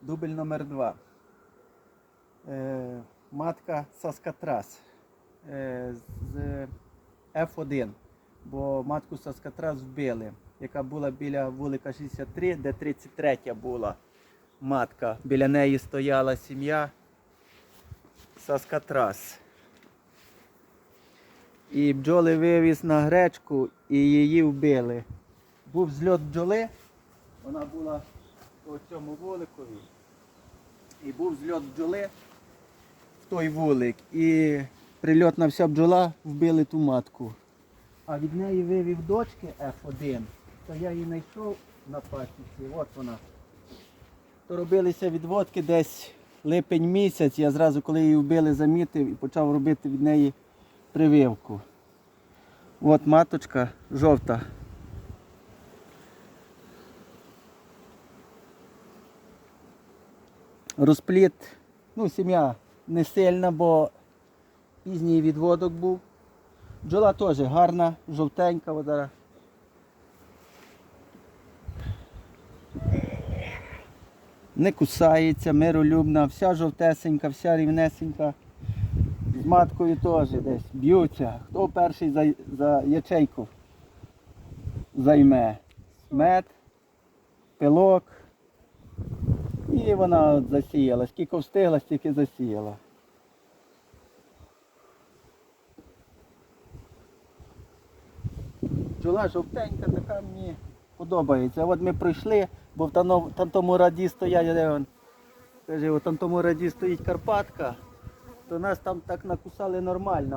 Дубль номер 2. Е, матка Саскатрас е, з F1, бо матку Саскатрас вбили, яка була біля вулика 63, де 33 була матка. Біля неї стояла сім'я Саскатрас. І бджоли вивіз на гречку і її вбили. Був зльот бджоли, вона була по цьому вуликові. І був зльот бджоли в той вулик. І прильотна вся бджола вбили ту матку. А від неї вивів дочки F1, то я її знайшов на пасіці, от вона. То робилися відводки десь липень місяць. Я зразу, коли її вбили, замітив і почав робити від неї прививку. От маточка жовта. Розпліт, ну, сім'я не сильна, бо пізній відводок був. Бджола теж гарна, жовтенька. Зараз. Не кусається, миролюбна, вся жовтесенька, вся рівнесенька. З маткою теж десь б'ються. Хто перший за, за ячейку займе? Мед, пилок. І вона от засіяла. Скільки встигла, стільки засіяла. Бджола жовтенька, така мені подобається. От ми пройшли, бо в тому раді стоять, де він, каже, там тому раді стоїть Карпатка, то нас там так накусали нормально.